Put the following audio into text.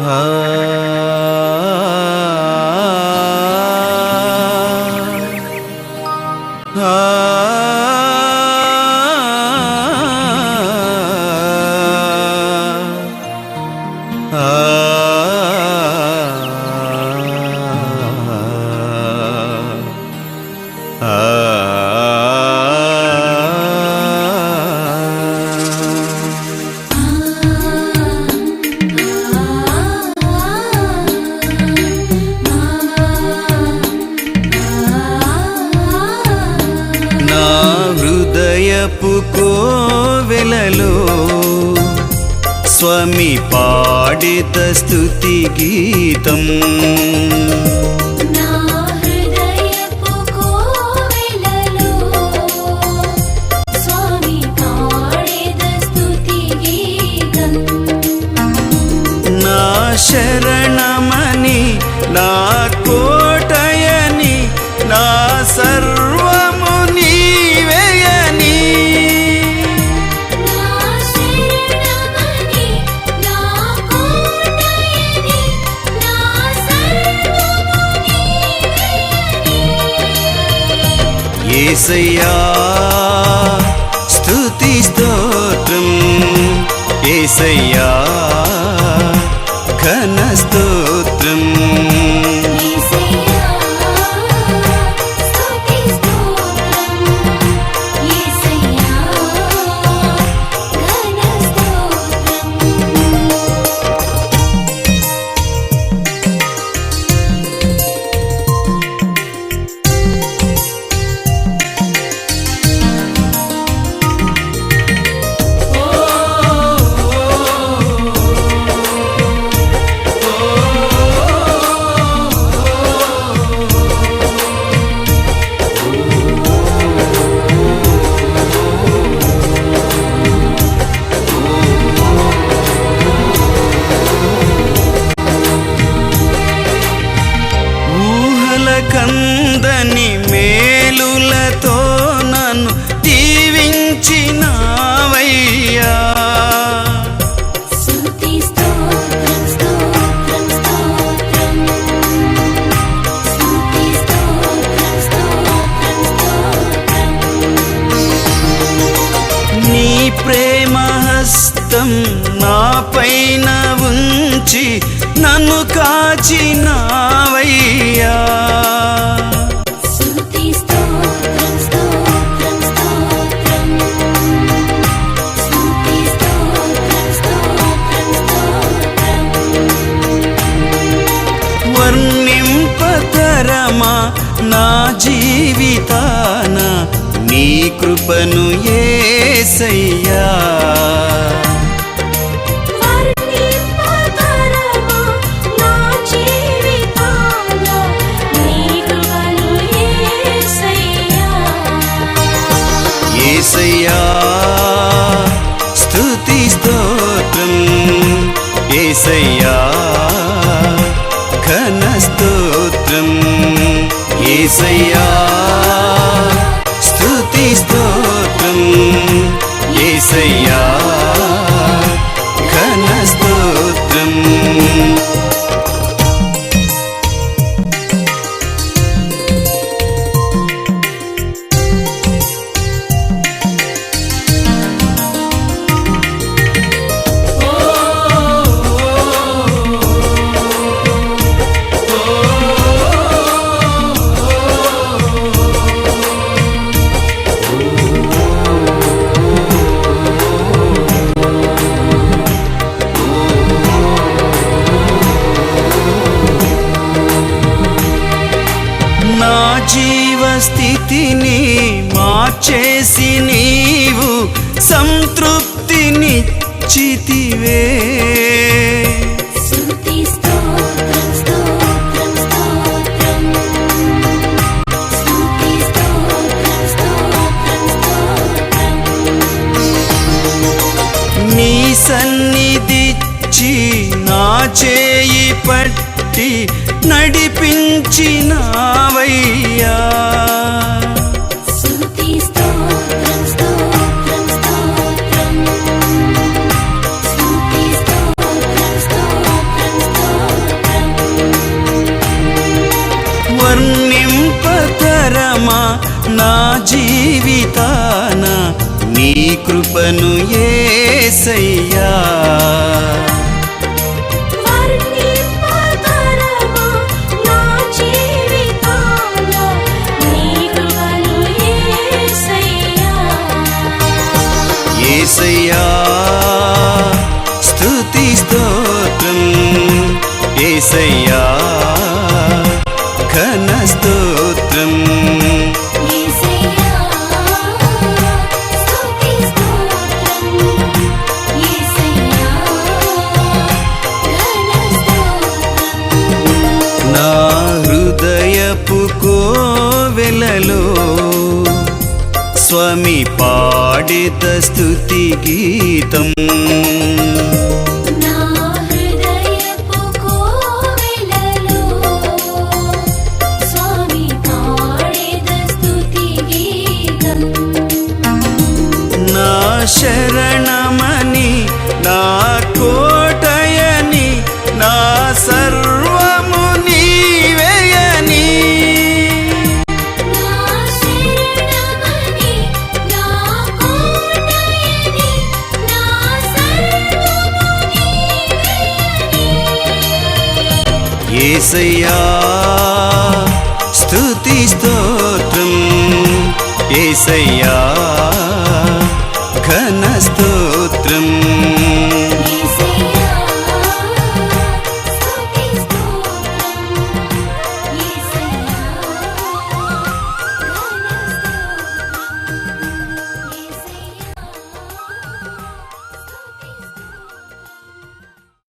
Ah. హృదయపు స్వామి పాడిత స్థుతి గీతం. ఏసయ్యా స్తుతి స్తోత్రం ఏసయ్యా. హస్తం నాపైన ఉంచి నన్ను కాచినావయ్యా. వర్ణింపతరమా నా జీవితాన నీ కృపను ఏ సయ్యా ఏసయ్యా ఘనస్తోత్రం ఏసయ్యా స్థితిని మార్చేసి నీవు సంతృప్తినిచ్చితివే నీ సన్నిధిచ్చి నా చేయి పట్టి నడిపించినా నా జీవితాన నీ కృపను ఏసయ్యా. పాడిత స్థుతి గీతం. ఏసయ్యా స్తుతి స్తోత్రం ఏసయ్యా.